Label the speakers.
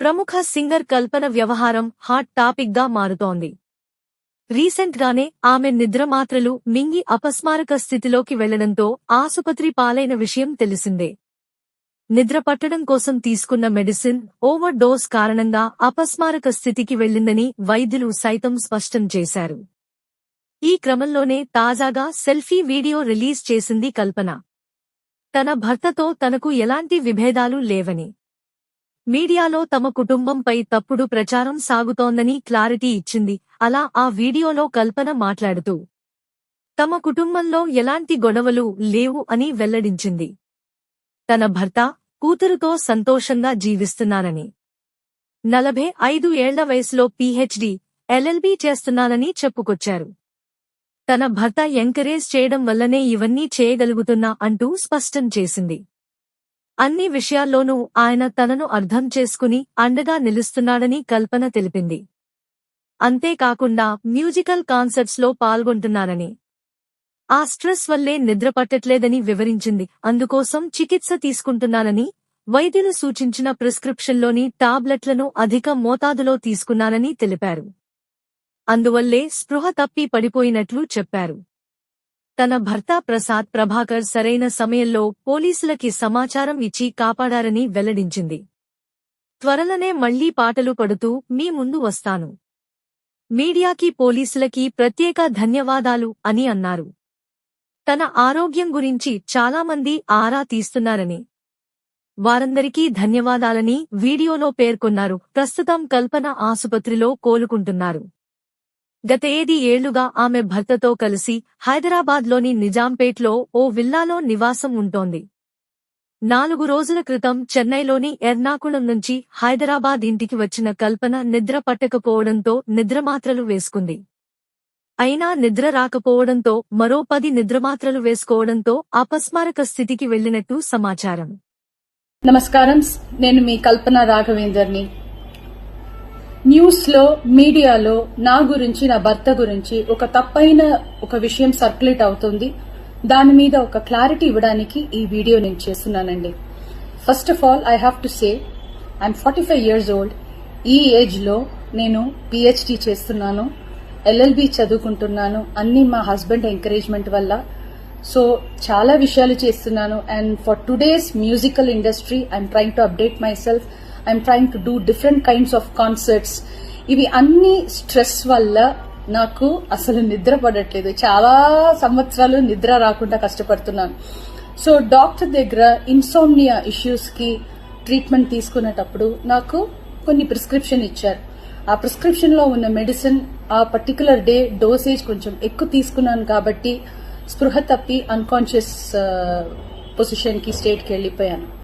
Speaker 1: ప్రముఖ సింగర్ కల్పన వ్యవహారం హాట్ టాపిక్గా మారుతోంది. రీసెంట్ గానే ఆమె నిద్రమాత్రలు మింగి అపస్మారక స్థితిలోకి వెళ్ళడంతో ఆసుపత్రి పాలైన విషయం తెలిసిందే. నిద్ర పట్టడం కోసం తీసుకున్న మెడిసిన్ ఓవర్ డోస్ కారణంగా అపస్మారక స్థితికి వెళ్ళిందని వైద్యులు సైతం స్పష్టం చేశారు. ఈ క్రమంలోనే తాజాగా సెల్ఫీ వీడియో రిలీజ్ చేసింది కల్పన. తన భర్తతో తనకు ఎలాంటి విభేదాలు లేవని. మీడియాలో తమ కుటుంబంపై తప్పుడు ప్రచారం సాగుతోందని క్లారిటీ ఇచ్చింది. అలా ఆ వీడియోలో కల్పన మాట్లాడుతూ తమ కుటుంబంలో ఎలాంటి గొడవలు లేవు అని వెల్లడించింది. తన భర్త కూతురుతో సంతోషంగా జీవిస్తున్నానని నలభై ఐదు ఏళ్ళ వయసులో పీహెచ్డీ ఎల్ఎల్బీ చేస్తున్నానని చెప్పుకొచ్చారు. తన భర్త ఎంకరేజ్ చేయడం వల్లనే ఇవన్నీ చేయగలుగుతున్నా అంటూ స్పష్టం చేసింది. అన్ని విషయాల్లోనూ ఆయన తనను అర్థం చేసుకుని అండగా నిలుస్తున్నాడని కల్పన తెలిపింది. అంతేకాకుండా మ్యూజికల్ కాన్సర్ట్స్లో లో ఆ స్ట్రెస్ వల్లే నిద్రపట్టట్లేదని వివరించింది. అందుకోసం చికిత్స తీసుకుంటున్నానని వైద్యులు సూచించిన ప్రిస్క్రిప్షన్లోని టాబ్లెట్లను అధిక మోతాదులో తీసుకున్నానని తెలిపారు. అందువల్లే స్పృహ తప్పి పడిపోయినట్లు చెప్పారు. తన భర్త ప్రసాద్ ప్రభాకర్ సరైన సమయంలో పోలీసులకి సమాచారం ఇచ్చి కాపాడారని వెల్లడించింది. త్వరలోనే మళ్ళీ పాటలు పడుతూ మీ ముందు వస్తాను. మీడియాకి పోలీసులకి ప్రత్యేక ధన్యవాదాలు అని అన్నారు. తన ఆరోగ్యం గురించి చాలామంది ఆరా తీస్తున్నారని. వారందరికీ ధన్యవాదాలని వీడియోలో పేర్కొన్నారు. ప్రస్తుతం కల్పన ఆసుపత్రిలో కోలుకుంటున్నారు. గత ఏది ఏళ్ళుగా ఆమె భర్తతో కలిసి హైదరాబాద్లోని నిజాంపేట్లో ఓ విల్లాలో నివాసం ఉంటోంది. నాలుగు రోజుల క్రితం చెన్నైలోని ఎర్నాకుళం నుంచి హైదరాబాద్ ఇంటికి వచ్చిన కల్పన నిద్ర పట్టకపోవడంతో నిద్రమాత్రలు వేసుకుంది. అయినా నిద్ర రాకపోవడంతో మరో పది నిద్రమాత్రలు వేసుకోవడంతో అపస్మారక స్థితికి వెళ్ళినట్టు సమాచారం.
Speaker 2: నమస్కారం నేను మీ కల్పన రాఘవేందర్ని. న్యూస్లో మీడియాలో నా గురించి నా భర్త గురించి ఒక తప్పైన ఒక విషయం సర్క్యులేట్ అవుతుంది. దాని మీద ఒక క్లారిటీ ఇవ్వడానికి ఈ వీడియో నేను చేస్తున్నానండి. First of all I have to say I'm forty five years old ఈ ఏజ్లో నేను పిహెచ్డి చేస్తున్నాను ఎల్ఎల్బి చదువుకుంటున్నాను అన్ని మా హస్బెండ్ ఎంకరేజ్మెంట్ వల్ల. సో చాలా విషయాలు చేస్తున్నాను. And for today's musical industry I'm trying to update myself I'm trying to do different kinds of concerts ఇవి అన్ని స్ట్రెస్ వల్ల నాకు అసలు నిద్ర పడట్లేదు. చాలా సంవత్సరాలు నిద్ర రాకుండా కష్టపడుతున్నాను. సో డాక్టర్ దగ్గర ఇన్సోమ్నియా ఇష్యూస్కి ట్రీట్మెంట్ తీసుకునేటప్పుడు నాకు కొన్ని ప్రిస్క్రిప్షన్ ఇచ్చారు. ఆ ప్రిస్క్రిప్షన్లో ఉన్న మెడిసిన్ ఆ పర్టికులర్ డే డోసేజ్ కొంచెం ఎక్కువ తీసుకున్నాను కాబట్టి స్పృహ తప్పి అన్కాన్షియస్ uh, పొజిషన్కి వెళ్ళిపోయాను.